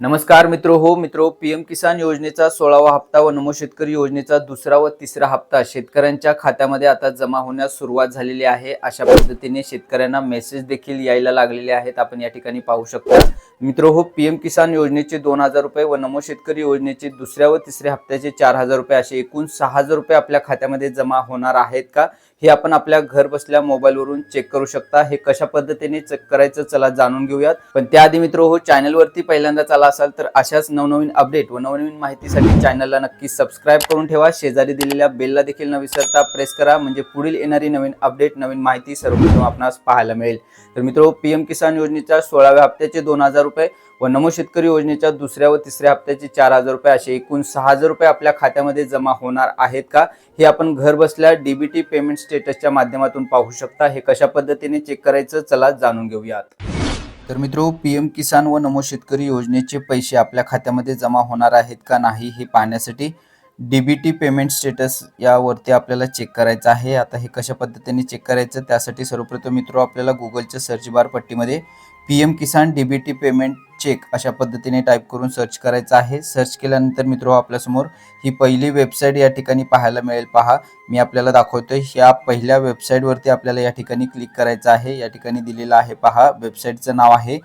नमस्कार मित्र हो मित्र पीएम किसान योजनेचा सोळावा हप्ता व नमो शेतकरी योजनेचा दुसरा व तिसरा हप्ता शेतकऱ्यांच्या खात्यामध्ये आता जमा होण्यास सुरुवात झालेली आहे. अशा पद्धतीने शेतकऱ्यांना मेसेज देखील यायला लागलेले आहेत. आपण या ठिकाणी पाहू शकता. मित्र हो पीएम किसान योजनेचे दोन हजार रुपये व नमो शेतकरी योजनेचे दुसऱ्या व तिसऱ्या हप्त्याचे चार हजार रुपये असे एकूण सहा हजार रुपये आपल्या खात्यामध्ये जमा होणार आहेत का? हे आपण आपल्या घर बसल्या मोबाईलवरून चेक करू शकता. हे कशा पद्धतीने चेक करायचं चला जाणून घेऊयात. पण त्याआधी मित्र हो चॅनलवरती पहिल्यांदा चला असाल तर अशाच नवनवीन अपडेट व नवनवीन माहितीसाठी चॅनलला नक्की सबस्क्राईब करून ठेवा. शेजारी दिलेल्या बेलला देखील न विसरता प्रेस करा. म्हणजे पुढील येणारी नवीन अपडेट नवीन माहिती सर्वप्रथम आपणास पाहायला मिळेल. तर मित्र पीएम किसान योजनेच्या सोळाव्या हप्त्याचे दोन हजार रुपये व नमो शेतकरी योजनेच्या दुसऱ्या व तिसऱ्या हप्त्याचे चार हजार रुपये असे एकूण सहा हजार रुपये आपल्या खात्यामध्ये जमा होणार आहेत का? हे आपण घर बसल्या डीबीटी पेमेंट स्टेटसच्या माध्यमातून पाहू शकता. हे कशा पद्धतीने चेक करायचं? चला जाणून घेऊयात. तर मित्रू पी एम किसान व नमो शेतकरी योजनेचे पैसे आपल्या खात्यामध्ये जमा होणार आहेत का नाही हे पाहण्यासाठी डीबीटी पेमेंट स्टेटस यावरती आपल्याला चेक करायचं आहे. आता हे कशा पद्धतीने चेक करायचं त्यासाठी सर्वप्रथम मित्र आपल्याला गुगलच्या search bar पट्टीमध्ये P M Kisan DBT payment check अशा पद्धतीने टाईप करून सर्च करायचं आहे. सर्च केल्यानंतर मित्र आपल्यासमोर ही पहिली वेबसाईट या ठिकाणी पाहायला मिळेल. पहा मी आपल्याला दाखवतोय ह्या पहिल्या वेबसाईटवरती आपल्याला या ठिकाणी क्लिक करायचं आहे. या ठिकाणी दिलेलं आहे पहा वेबसाईटचं नाव आहे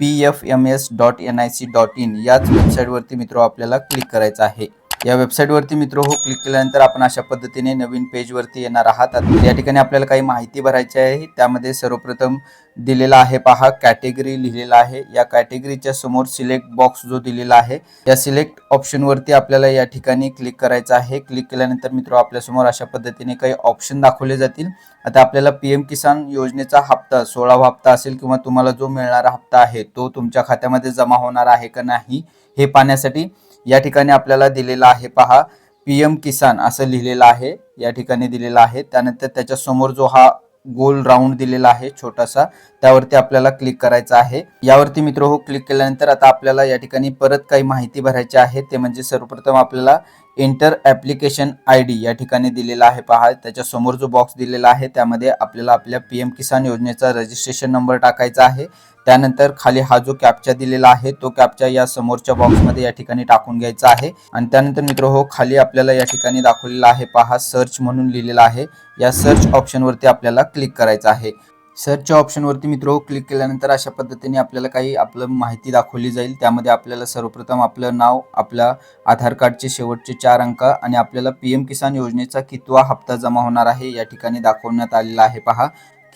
P F M S dot N I C dot in याच वेबसाईटवरती मित्र आपल्याला क्लिक करायचं आहे. या वेबसाईटवरती मित्र हो क्लिक केल्यानंतर आपण अशा पद्धतीने नवीन पेजवरती येणार आहात. या ठिकाणी आपल्याला काही माहिती भरायची आहे. त्यामध्ये सर्वप्रथम दिलेला आहे पहा कॅटेगरी लिहिलेला आहे. या कॅटेगरीच्या समोर सिलेक्ट बॉक्स जो दिलेला आहे या सिलेक्ट ऑप्शनवरती आपल्याला या ठिकाणी क्लिक करायचं आहे. क्लिक केल्यानंतर मित्र आपल्यासमोर अशा पद्धतीने काही ऑप्शन दाखवले जातील. आता आपल्याला पीएम किसान योजनेचा हप्ता सोळावा हप्ता असेल किंवा तुम्हाला जो मिळणारा हप्ता आहे तो तुमच्या खात्यामध्ये जमा होणार आहे का नाही हे पाहण्यासाठी या ठिकाणी आपल्याला दिलेला आहे पहा पी एम किसान असं लिहिलेलं आहे या ठिकाणी दिलेला आहे. त्यानंतर त्याच्यासमोर जो हा गोल राऊंड दिलेला आहे छोटासा त्यावरती आपल्याला क्लिक करायचा आहे. यावरती मित्र हो क्लिक केल्यानंतर आता आपल्याला या ठिकाणी परत काही माहिती भरायची आहे. ते म्हणजे सर्वप्रथम आपल्याला एंटर ॲप्लिकेशन आय डी या ठिकाणी दिलेला आहे. पहा त्याच्यासमोर जो बॉक्स दिलेला आहे त्यामध्ये आपल्याला आपल्या पी एम किसान योजनेचा रजिस्ट्रेशन नंबर टाकायचा आहे. त्यानंतर खाली हा जो कॅपचा दिलेला आहे तो कॅपचा या समोरच्या बॉक्समध्ये या ठिकाणी टाकून घ्यायचा आहे. आणि त्यानंतर मित्र हो खाली आपल्याला या ठिकाणी दाखवलेला आहे पहा सर्च म्हणून लिहिलेला आहे. या सर्च ऑप्शनवरती आपल्याला क्लिक करायचं आहे. सर्चच्या ऑप्शनवरती मित्र क्लिक केल्यानंतर अशा पद्धतीने आपल्याला काही आपलं माहिती दाखवली जाईल. त्यामध्ये आपल्याला सर्वप्रथम आपलं नाव आपल्या आधार कार्डचे शेवटचे चार अंक आणि आपल्याला पी एम किसान योजनेचा कितवा हप्ता जमा होणार आहे या ठिकाणी दाखवण्यात आलेला आहे. पहा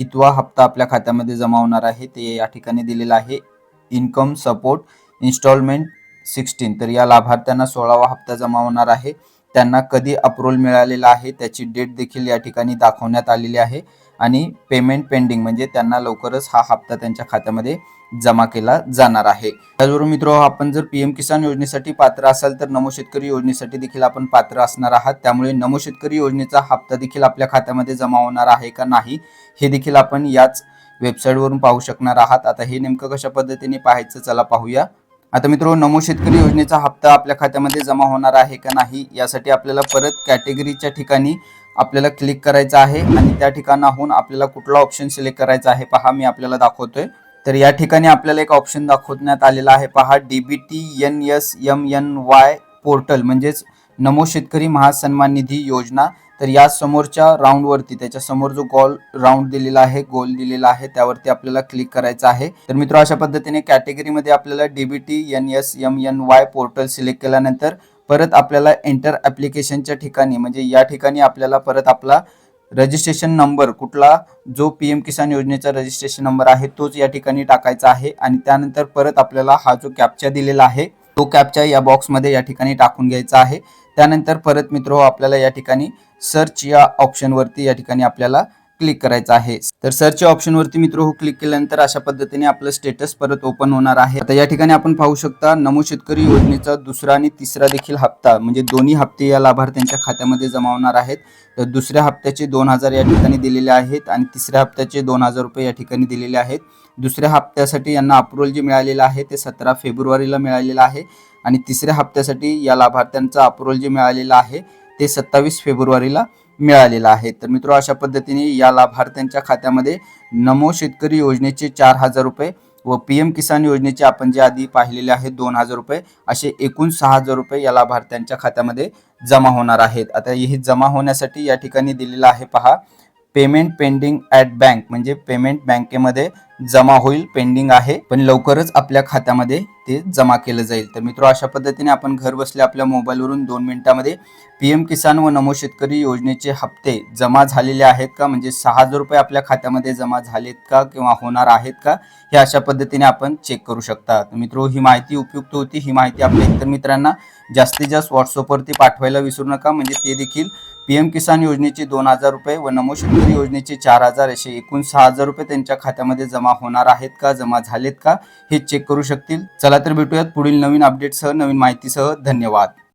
कितवा हप्ता आपल्या खात्यामध्ये जमा होणार आहे ते या ठिकाणी दिलेलं आहे. इन्कम सपोर्ट इन्स्टॉलमेंट सिक्स्टीन तर या लाभार्थ्यांना सोळावा हप्ता जमा होणार आहे. त्यांना कधी अप्रूव्हल मिळालेला आहे त्याची डेट देखील या ठिकाणी दाखवण्यात आलेली आहे. आणि पेमेंट पेंडिंग म्हणजे त्यांना लवकरच हा हप्ता त्यांच्या खात्यामध्ये जमा केला जाणार आहे. त्याचबरोबर मित्र आपण जर पीएम किसान योजनेसाठी पात्र असाल तर नमो शेतकरी योजनेसाठी देखील आपण पात्र असणार आहात. त्यामुळे नमो शेतकरी योजनेचा हप्ता देखील आपल्या खात्यामध्ये जमा होणार आहे का नाही हे देखील आपण याच वेबसाईटवरून पाहू शकणार आहात. आता हे नेमकं कशा पद्धतीने पाहायचं चला पाहूया. आता मित्र नमो शेतकरी योजनेचा हप्ता आपल्या खात्यामध्ये जमा होणार आहे का नाही यासाठी आपल्याला परत कॅटेगरीच्या ठिकाणी आपल्याला क्लिक करायचं आहे आणि त्या ठिकाणाहून आपल्याला कुठला ऑप्शन सिलेक्ट करायचा आहे पहा मी आपल्याला दाखवतोय. तर या ठिकाणी आपल्याला एक ऑप्शन दाखवण्यात आलेला आहे पहा DBT N S M N Y portal म्हणजेच नमो शेतकरी महासन्मान निधी योजना. तर या समोरच्या राऊंडवरती त्याच्यासमोर जो गोल राऊंड दिलेला आहे गोल दिलेला आहे त्यावरती आपल्याला क्लिक करायचं आहे. तर मित्र अशा पद्धतीने कॅटेगरीमध्ये आपल्याला DBT N S M N Y portal select केल्यानंतर परत आपल्याला एंटर ॲप्लिकेशनच्या ठिकाणी म्हणजे या ठिकाणी आपल्याला परत आपला रजिस्ट्रेशन नंबर कुठला जो पी एम किसान योजनेचा रजिस्ट्रेशन नंबर आहे तोच या ठिकाणी टाकायचा आहे. आणि त्यानंतर परत आपल्याला हा जो कॅप्चा दिलेला आहे तो कॅप्चा या बॉक्समध्ये या ठिकाणी टाकून घ्यायचा आहे. त्यानंतर परत मित्र आपल्याला या ठिकाणी सर्च या ऑप्शनवरती या ठिकाणी आपल्याला क्लिक करायचं आहे. तर सर्च ऑप्शनवरती मित्र हो क्लिक केल्यानंतर अशा पद्धतीने आपलं स्टेटस परत ओपन होणार आहे. आता या ठिकाणी आपण पाहू शकता नमो शेतकरी योजनेचा दुसरा आणि तिसरा देखील हप्ता म्हणजे दोन्ही हप्ते या लाभार्थ्यांच्या खात्यामध्ये जमा होणार आहेत. तर दुसऱ्या हप्त्याचे दोन हजार या ठिकाणी दिलेले आहेत आणि तिसऱ्या हप्त्याचे दोन हजार रुपये या ठिकाणी दिलेले आहेत. दुसऱ्या हप्त्यासाठी यांना अप्रुव्हल जे मिळालेलं आहे ते सतरा फेब्रुवारीला मिळालेलं आहे आणि तिसऱ्या हप्त्यासाठी या लाभार्थ्यांचा अप्रुव्हल जे मिळालेलं आहे ते सत्तावीस फेब्रुवारीला मिळालेला आहे. तर मित्र अशा पद्धतीने या लाभार्थ्यांच्या खात्यामध्ये नमो शेतकरी योजनेचे चार हजार रुपये व पी एम किसान योजनेचे आपण जे आधी पाहिलेले आहेत दोन हजार रुपये असे एकूण सहा हजार रुपये या लाभार्थ्यांच्या खात्यामध्ये जमा होणार आहेत. आता हे जमा होण्यासाठी या ठिकाणी दिलेलं आहे पहा पेमेंट पेंडिंग ॲट बँक म्हणजे पेमेंट बँकेमध्ये जमा होईल पेंडिंग आहे पण लवकरच आपल्या खात्यामध्ये ते जमा केलं जाईल. तर मित्र अशा पद्धतीने आपण घर बसल्या आपल्या मोबाईलवरून दोन मिनिटामध्ये पी एम किसान व नमो शेतकरी योजनेचे हप्ते जमा झालेले आहेत का? म्हणजे सहा हजार रुपये आपल्या खात्यामध्ये जमा झालेत का किंवा होणार आहेत का? हे अशा पद्धतीने आपण चेक करू शकता. तर मित्रो ही माहिती उपयुक्त होती. ही माहिती आपल्या इतर मित्रांना जास्तीत जास्त व्हॉट्सअपवरती पाठवायला विसरू नका. म्हणजे ते देखील पी एम किसान योजनेचे दोन हजार रुपये व नमो शेतकरी योजनेचे चार हजार असे एकूण सहा हजार रुपये त्यांच्या खात्यामध्ये जमा जमा होणार आहेत का जमा झालेत का हे चेक करू शकतील. चला तर भेटूयात पुढील नवीन अपडेटसह नवीन माहितीसह. धन्यवाद.